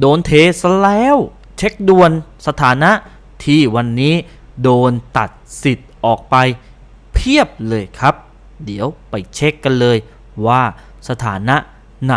โดนเทซะแล้ว เช็คด่วนสถานะที่วันนี้โดนตัดสิทธิ์ออกไป เพียบเลยครับ เดี๋ยวไปเช็คกันเลยว่าสถานะไหน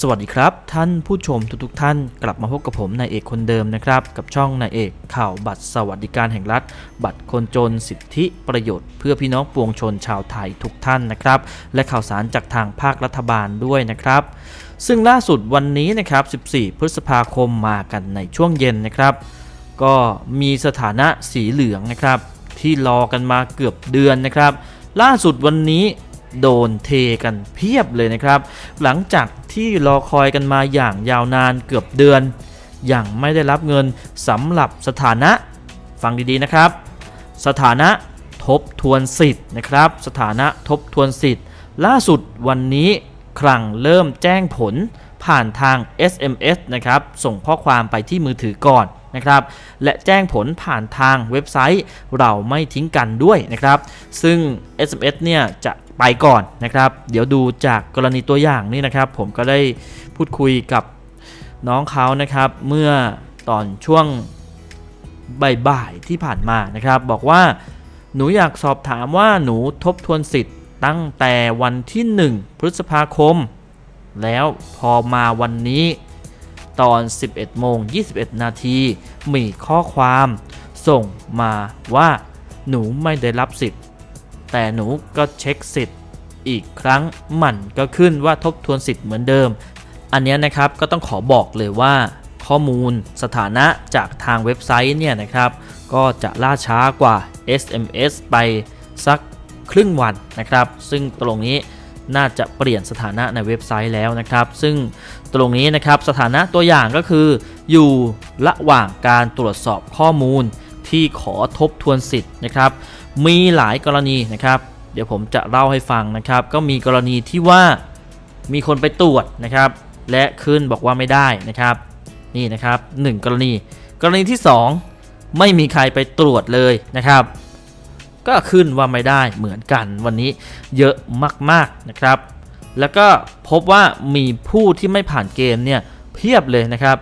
สวัสดีครับ ท่านผู้ชมทุกๆทท่านกลับมาพบกับผมนายเอกคนเดิมนะครับ กับช่องนายเอกข่าวบัตรสวัสดิการแห่งรัฐ บัตรคนจนสิทธิประโยชน์ เพื่อพี่น้องปวงชนชาวไทยทุกท่านนะครับ และข่าวสารจากทางภาครัฐบาลด้วยนะครับซึ่งล่าสุดวันนี้นะครับ 14 พฤษภาคมมากันในช่วงเย็นนะครับ ก็มีสถานะสีเหลืองนะครับ ที่รอกันมาเกือบเดือนนะครับ ล่าสุดวันนี้โดนเทกันเพียบเลยนะครับ หลังจาก ที่รอคอยกันมาอย่างยาวนานเกือบเดือน อย่างไม่ได้รับเงินสำหรับสถานะ ฟังดีๆนะครับ สถานะทบทวนสิทธิ์นะครับ สถานะทบทวนสิทธิ์ ล่าสุดวันนี้ครั้งเริ่มแจ้งผลผ่านทาง SMS นะครับ ส่งข้อความไปที่มือถือก่อนนะครับ และแจ้งผลผ่านทางเว็บไซต์เราไม่ทิ้งกันด้วยนะครับ ซึ่ง SMS เนี่ยจะ ไปก่อนนะครับ เดี๋ยวดูจากกรณีตัวอย่างนี่นะครับ ผมก็ได้พูดคุยกับน้องเขานะครับ เมื่อตอนช่วงบ่ายๆที่ผ่านมานะครับ บอกว่าหนูอยากสอบถามว่าหนูทบทวนสิทธิ์ตั้งแต่วันที่ 1 พฤษภาคม แล้วพอมาวันนี้ตอน 11โมง21 นาทีมีข้อความส่งมาว่าหนูไม่ได้รับสิทธิ์ แต่หนูก็เช็คสิทธิ์ อีกครั้งหมั่นก็ขึ้นว่าทบทวนสิทธิ์เหมือนเดิม อันนี้นะครับก็ต้องขอบอกเลยว่าข้อมูลสถานะจากทางเว็บไซต์เนี่ยนะครับ ก็จะล่าช้ากว่า SMS ไปสักครึ่งวันนะครับ ซึ่งตรงนี้น่าจะเปลี่ยนสถานะในเว็บไซต์แล้วนะครับ ซึ่งตรงนี้นะครับสถานะตัวอย่างก็คือ อยู่ระหว่างการตรวจสอบข้อมูลที่ขอทบทวนสิทธิ์นะครับ มีหลายกรณีนะครับ เดี๋ยวผมจะเล่าให้ฟังนะครับ ก็มีกรณีที่ว่ามีคนไปตรวจนะครับ และขึ้นบอกว่าไม่ได้นะครับ นี่นะครับ 1 กรณี กรณีที่ 2 ไม่มีใครไปตรวจเลยนะครับ ก็ขึ้นว่าไม่ได้เหมือนกันวันนี้เยอะมากๆนะครับ แล้วก็พบว่ามีผู้ที่ไม่ผ่านเกณฑ์เนี่ยเพียบเลยนะครับ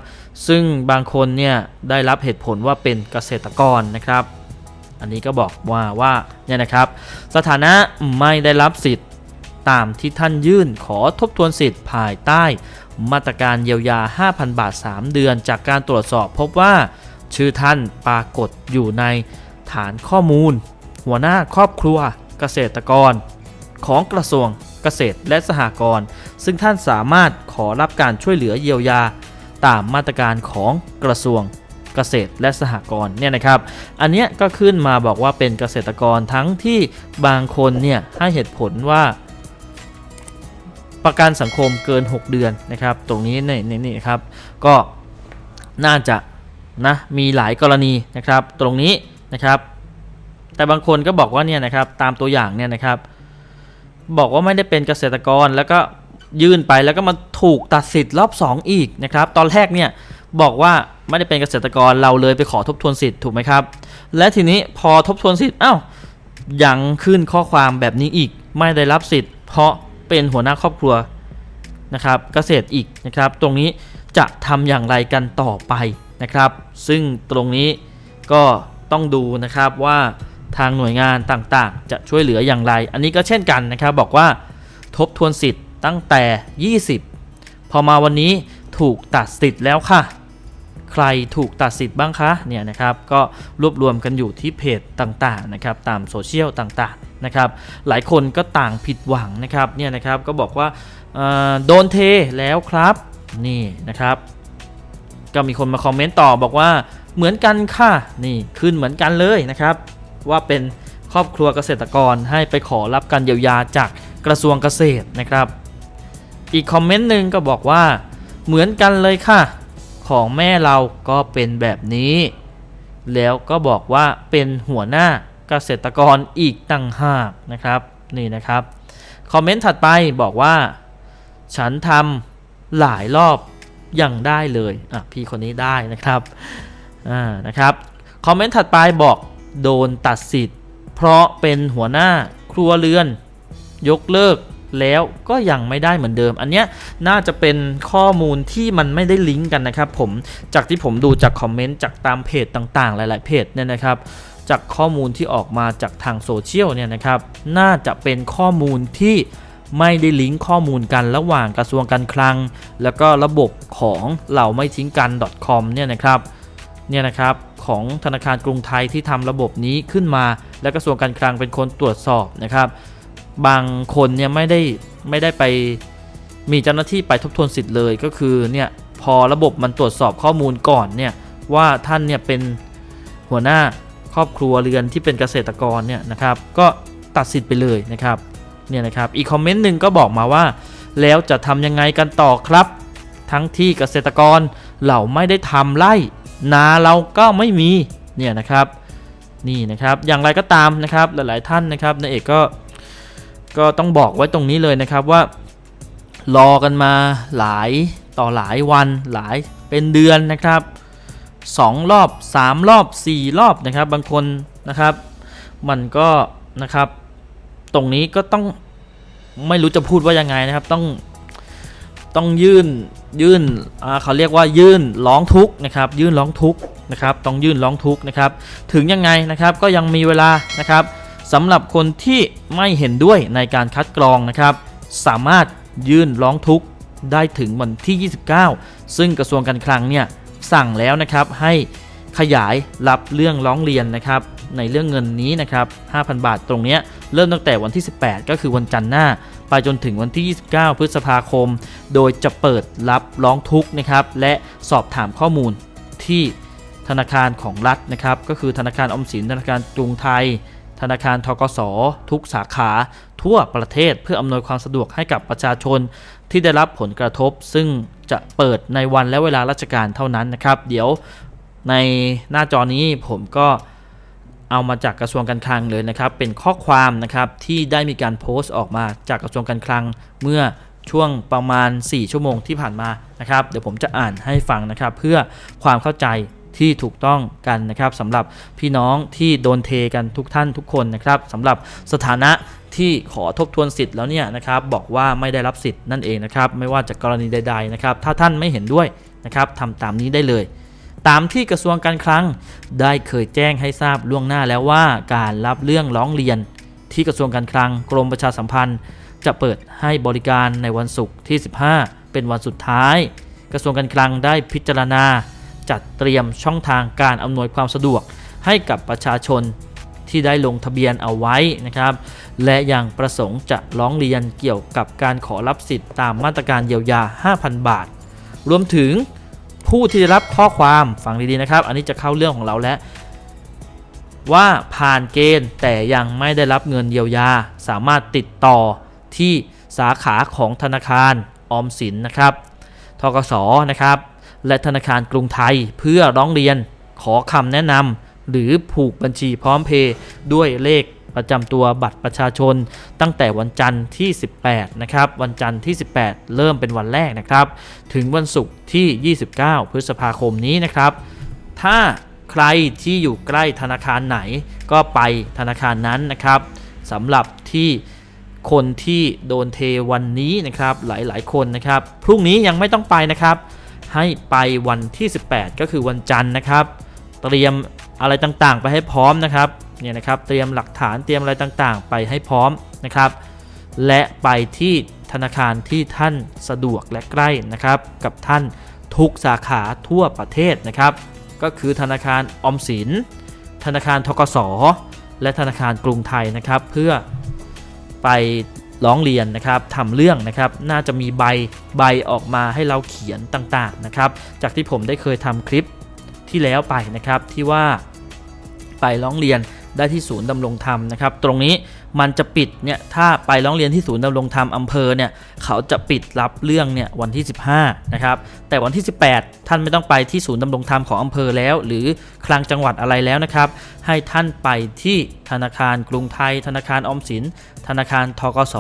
ซึ่งบางคนเนี่ยได้รับเหตุผลว่าเป็นเกษตรกรนะครับ อันนี้ก็บอกว่าว่าเนี่ยนะครับ สถานะไม่ได้รับสิทธิ์ตามที่ท่านยื่นขอทบทวนสิทธิ์ภายใต้ มาตรการเยียวยา 5,000 บาท 3 เดือน จากการตรวจสอบพบว่า ชื่อท่านปรากฏอยู่ในฐานข้อมูล หัวหน้าครอบครัวเกษตรกร ของกระทรวงเกษตรและสหกรณ์ซึ่งท่านสามารถขอรับการช่วยเหลือเยียวยา ตามมาตรการของกระทรวง เกษตรและสหกรณ์เนี่ยนะครับ อันเนี้ยก็ขึ้นมาบอกว่าเป็นเกษตรกรทั้งที่บางคนเนี่ยให้เหตุผลว่า ประกันสังคมเกิน 6 เดือนนะครับ ตรงนี้ในในนี่นะครับ ก็น่าจะนะมีหลายกรณีนะครับ ตรงนี้นะครับ แต่บางคนก็บอกว่าเนี่ยนะครับตามตัวอย่างเนี่ยนะครับ บอกว่าไม่ได้เป็นเกษตรกรแล้วก็ยื่นไปแล้วก็มาถูกตัดสิทธิ์รอบ 2 อีกนะครับ ตอนแรกเนี่ย บอกว่าไม่ได้เป็นเกษตรกรเราเลยไปขอทบทวนสิทธิ์ถูกไหมครับ และทีนี้พอทบทวนสิทธิ์อ้าวยังขึ้นข้อความแบบนี้อีกไม่ได้รับสิทธิ์ เพราะเป็นหัวหน้าครอบครัวนะครับเกษตรอีกนะครับ ตรงนี้จะทำอย่างไรกันต่อไปนะครับ ซึ่งตรงนี้ก็ต้องดูนะครับว่าทางหน่วยงานต่างๆ จะช่วยเหลืออย่างไร อันนี้ก็เช่นกันนะครับบอกว่าทบทวนสิทธิ์ตั้งแต่ 20 พอมาวันนี้ถูกตัดสิทธิ์แล้วค่ะ ใครถูกตัดสิทธิ์บ้างคะเนี่ยนะครับก็รวบรวมกันอยู่ที่เพจต่างๆนะครับตามโซเชียลต่างๆนะครับหลายคนก็ต่างผิดหวังนะครับเนี่ยนะครับก็บอกว่าโดนเทแล้วครับนี่นะครับ ก็มีคนมาคอมเมนต์ต่อบอกว่าเหมือนกันค่ะนี่ขึ้นเหมือนกันเลยนะครับ ว่าเป็นครอบครัวเกษตรกรให้ไปขอรับการเยียวยาจากกระทรวงเกษตรนะครับ อีกคอมเมนต์หนึ่งก็บอกว่าเหมือนกันเลยค่ะ ของแม่เราก็เป็นแบบนี้ แล้วก็บอกว่าเป็นหัวหน้าเกษตรกรอีกต่างหากนะครับนี่นะครับคอมเมนต์ถัดไปบอกว่า ฉันทำหลายรอบยังได้เลยอะพี่คนนี้ได้นะครับอ่านะครับคอมเมนต์ถัดไปบอกโดนตัดสิทธิ์ เพราะเป็นหัวหน้าครัวเรือน ยกเลิก แล้วก็ยังไม่ได้เหมือนเดิม อันเนี้ยน่าจะเป็นข้อมูลที่มันไม่ได้ลิงก์กันนะครับผมจากที่ผมดูจากคอมเมนต์จากตามเพจต่างๆ หลาย ๆ เพจเนี่ยนะครับจากข้อมูลที่ออกมาจากทางโซเชียลเนี่ยนะครับน่าจะเป็นข้อมูลที่ไม่ได้ลิงก์ข้อมูลกันระหว่างกระทรวงการคลัง แล้วก็ระบบของเหล่าไม่ทิ้งกัน .com เนี่ยนะครับเนี่ยนะครับของธนาคารกรุงไทยที่ทำระบบนี้ขึ้นมา และกระทรวงการคลังเป็นคนตรวจสอบนะครับ บางคนเนี่ยไม่ได้ไม่ได้ไปมีเจ้าหน้าที่ไปทบทวนสิทธิ์เลยก็คือเนี่ยพอระบบมันตรวจสอบข้อมูลก่อนเนี่ยว่าท่านเนี่ยเป็นหัวหน้าครอบครัวเรือนที่เป็นเกษตรกรเนี่ยนะครับ ก็ตัดสิทธิ์ไปเลยนะครับเนี่ยนะครับอีกคอมเมนต์หนึ่งก็บอกมาว่า แล้วจะทำยังไงกันต่อครับ ทั้งที่เกษตรกรเราไม่ได้ทำไร่นาเราก็ไม่มีเนี่ยนะครับนี่นะครับอย่างไรก็ตามนะครับหลาย ๆ ท่านนะครับนายเอกก็ ก็ต้องบอกไว้ตรงนี้เลยนะครับว่า รอกันมาหลายต่อหลายวันหลายเป็นเดือนนะครับ 2 รอบ 3 รอบ 4 รอบนะครับ บางคนนะครับ มันก็นะครับ ตรงนี้ก็ต้องไม่รู้จะพูดว่ายังไงนะครับ ต้องต้องยื่นยื่นเขาเรียกว่ายื่นร้องทุกข์นะครับ ยื่นร้องทุกข์นะครับ ต้องยื่นร้องทุกข์นะครับ ถึงยังไงนะครับก็ยังมีเวลานะครับ สำหรับคนที่ไม่เห็นด้วยในการคัดกรองนะครับ สามารถยื่นร้องทุกข์ได้ถึงวันที่ 29 ซึ่งกระทรวงการคลังเนี่ยสั่งแล้วนะครับให้ขยายรับเรื่องร้องเรียนนะครับในเรื่องเงินนี้นะครับ 5,000 บาทตรงนี้เริ่มตั้งแต่วันที่ 18 ก็คือวันจันทร์หน้า ไปจนถึงวันที่ 29 พฤษภาคม โดยจะเปิดรับร้องทุกข์นะครับ และสอบถามข้อมูลที่ธนาคารของรัฐนะครับ ก็คือธนาคารออมสินธนาคารกรุงไทย ธนาคารทกส ทุกสาขาทั่วประเทศเพื่ออำนวยความสะดวกให้กับประชาชนที่ได้รับผลกระทบ ซึ่งจะเปิดในวันและเวลาราชการเท่านั้นนะครับ เดี๋ยวในหน้าจอนี้ผมก็เอามาจากกระทรวงการคลังเลยนะครับ เป็นข้อความนะครับที่ได้มีการโพสต์ออกมาจากกระทรวงการคลังเมื่อช่วงประมาณ 4 ชั่วโมงที่ผ่านมานะครับ เดี๋ยวผมจะอ่านให้ฟังนะครับ เพื่อความเข้าใจ ที่ถูกต้องกันนะครับสำหรับพี่น้องที่โดนเทกันทุกท่านทุกคนนะครับสำหรับสถานะที่ขอทบทวนสิทธิ์แล้วเนี่ยนะครับบอกว่าไม่ได้รับสิทธิ์นั่นเองนะครับไม่ว่าจากกรณีใดๆนะครับถ้าท่านไม่เห็นด้วยนะครับทำตามนี้ได้เลย ตามที่กระทรวงการคลังได้เคยแจ้งให้ทราบล่วงหน้าแล้วว่าการรับเรื่องร้องเรียน ที่กระทรวงการคลังกรมประชาสัมพันธ์ จะเปิดให้บริการในวันศุกร์ที่ 15 เป็นวันสุดท้าย กระทรวงการคลังได้พิจารณา จัดเตรียมช่องทางการอำนวยความสะดวกให้กับประชาชนที่ได้ลงทะเบียนเอาไว้นะครับ และยังประสงค์จะร้องเรียนเกี่ยวกับการขอรับสิทธิ์ตามมาตรการเยียวยา 5,000 บาท รวมถึงผู้ที่ได้รับข้อความฟังดีๆนะครับ อันนี้จะเข้าเรื่องของเราแล้ว ว่าผ่านเกณฑ์แต่ยังไม่ได้รับเงินเยียวยา สามารถติดต่อที่สาขาของธนาคารออมสินนะครับทกสนะครับ และธนาคารกรุงไทยเพื่อร้องเรียนขอคำแนะนำหรือผูกบัญชีพร้อมเพย์ด้วยเลขประจำตัวบัตรประชาชน ตั้งแต่วันจันทร์ที่ 18 นะครับ วันจันทร์ที่ 18 เริ่มเป็นวันแรกนะครับ ถึงวันศุกร์ที่ 29 พฤษภาคมนี้นะครับ ถ้าใครที่อยู่ใกล้ธนาคารไหนก็ไปธนาคารนั้นนะครับสำหรับที่คนที่โดนเทวันนี้นะครับหลายๆ คนนะครับ พรุ่งนี้ยังไม่ต้องไปนะครับ ให้ไปวันที่ 18 ก็คือวันจันทร์นะครับ เตรียมอะไรต่างๆ ไปให้พร้อมนะครับเนี่ยนะครับเตรียมหลักฐานเตรียมอะไรต่างๆ ไปให้พร้อมนะครับ และไปที่ธนาคารที่ท่านสะดวกและใกล้นะครับ กับท่านทุกสาขาทั่วประเทศนะครับ ก็คือธนาคารออมสิน ธนาคารทกสและธนาคารกรุงไทยนะครับ เพื่อไป ร้องเรียนนะครับทำเรื่องนะครับน่าจะมีใบใบออกมาให้เราเขียนต่างๆนะครับจากที่ผมได้เคยทำคลิปที่แล้วไปนะครับที่ว่าไปร้องเรียนได้ที่ศูนย์ดำรงธรรมนะครับ ตรงนี้ มันจะปิดเนี่ยถ้าไปร้องเรียนที่ศูนย์ดำรงธรรมอำเภอเนี่ยเขาจะปิดรับเรื่องเนี่ยวันที่ 15นะครับแต่วันที่ 18 ท่านไม่ต้องไปที่ศูนย์ดำรงธรรมของอำเภอแล้ว หรือคลังจังหวัดอะไรแล้วนะครับ ให้ท่านไปที่ธนาคารกรุงไทย ธนาคารออมสิน ธนาคารทกส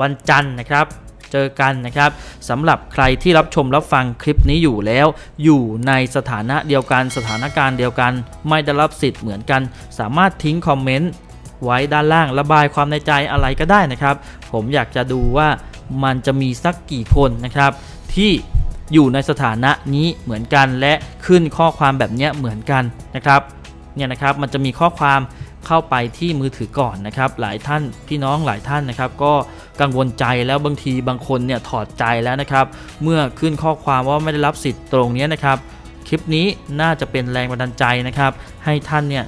วันจันทร์นะครับเจอกันนะครับสำหรับใครที่รับชมรับฟังคลิปนี้อยู่แล้ว อยู่ในสถานะเดียวกันสถานการณ์เดียวกัน ไม่ได้รับสิทธิ์เหมือนกัน สามารถทิ้งคอมเมนต์ ไว้ด้านล่างระบายความในใจอะไรก็ได้นะครับ ผมอยากจะดูว่ามันจะมีสักกี่คนนะครับ ที่อยู่ในสถานะนี้เหมือนกันและขึ้นข้อความแบบนี้เหมือนกันนะครับเนี่ยนะครับมันจะมีข้อความเข้าไปที่มือถือก่อนนะครับ หลายท่านพี่น้องหลายท่านนะครับ ก็กังวลใจแล้วบางทีบางคนเนี่ยถอดใจแล้วนะครับ เมื่อขึ้นข้อความว่าไม่ได้รับสิทธิ์ตรงนี้นะครับ คลิปนี้น่าจะเป็นแรงบันดาลใจนะครับ ให้ท่านเนี่ย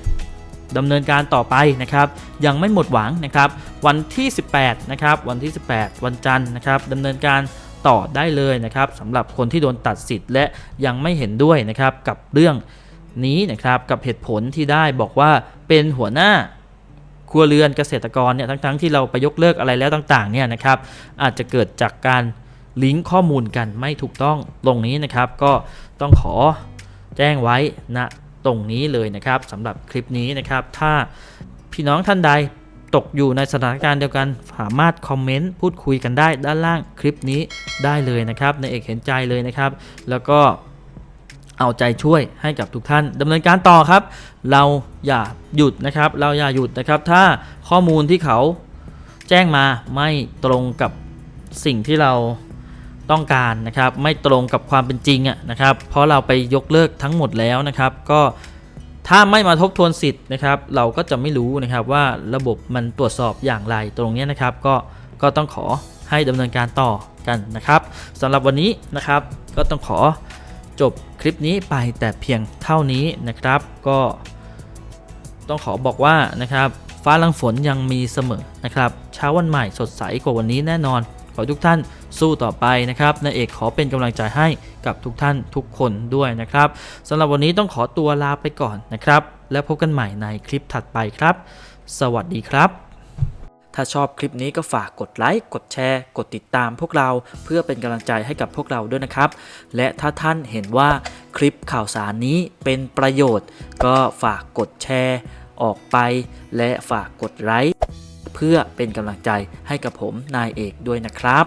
ดำเนินการต่อไปนะครับ ยังไม่หมดหวังนะครับ วันที่ 18 นะครับ วันที่ 18 วันจันทร์นะครับดำเนินการต่อได้เลยนะครับสำหรับคนที่โดนตัดสิทธิ์และยังไม่เห็นด้วยนะครับกับเรื่องนี้นะครับกับเหตุผลที่ได้บอกว่าเป็นหัวหน้าครัวเรือนเกษตรกรเนี่ยทั้งๆที่เราไปยกเลิกอะไรแล้วต่างๆเนี่ยนะครับอาจจะเกิดจากการลิงก์ข้อมูลกันไม่ถูกต้องตรงนี้นะครับ ก็ต้องขอแจ้งไว้ณ ตรงนี้เลยนะครับสำหรับคลิปนี้นะครับ ถ้าพี่น้องท่านใดตกอยู่ในสถานการณ์เดียวกันสามารถคอมเมนต์พูดคุยกันได้ด้านล่างคลิปนี้ได้เลยนะครับในเอกเห็นใจเลยนะครับ แล้วก็เอาใจช่วยให้กับทุกท่านดำเนินการต่อครับ เราอย่าหยุดนะครับ เราอย่าหยุดนะครับ ถ้าข้อมูลที่เขาแจ้งมาไม่ตรงกับสิ่งที่เรา ต้องการนะครับ ไม่ตรงกับความเป็นจริงอะนะครับ เพราะเราไปยกเลิกทั้งหมดแล้วนะครับ ก็ถ้าไม่มาทบทวนสิทธิ์นะครับ เราก็จะไม่รู้นะครับว่าระบบมันตรวจสอบอย่างไรตรงนี้นะครับ ก็ก็ต้องขอให้ดำเนินการต่อกันนะครับสำหรับวันนี้นะครับ ก็ต้องขอจบคลิปนี้ไปแต่เพียงเท่านี้นะครับ ก็ต้องขอบอกว่านะครับ ฟ้าลังฝนยังมีเสมอนะครับ เช้าวันใหม่สดใสกว่าวันนี้แน่นอน ขอทุกท่าน สู้ต่อไปนะครับนายเอกขอเป็นกำลังใจให้กับทุกท่านทุกคนด้วยนะครับสำหรับวันนี้ต้องขอตัวลาไปก่อนนะครับ แล้วพบกันใหม่ในคลิปถัดไปครับ สวัสดีครับ ถ้าชอบคลิปนี้ก็ฝากกดไลค์กดแชร์ กดติดตามพวกเราเพื่อเป็นกำลังใจให้กับพวกเราด้วยนะครับ และถ้าท่านเห็นว่าคลิปข่าวสารนี้เป็นประโยชน์ ก็ฝากกดแชร์ออกไป และฝากกดไลค์เพื่อเป็นกำลังใจให้กับผมนายเอกด้วยนะครับ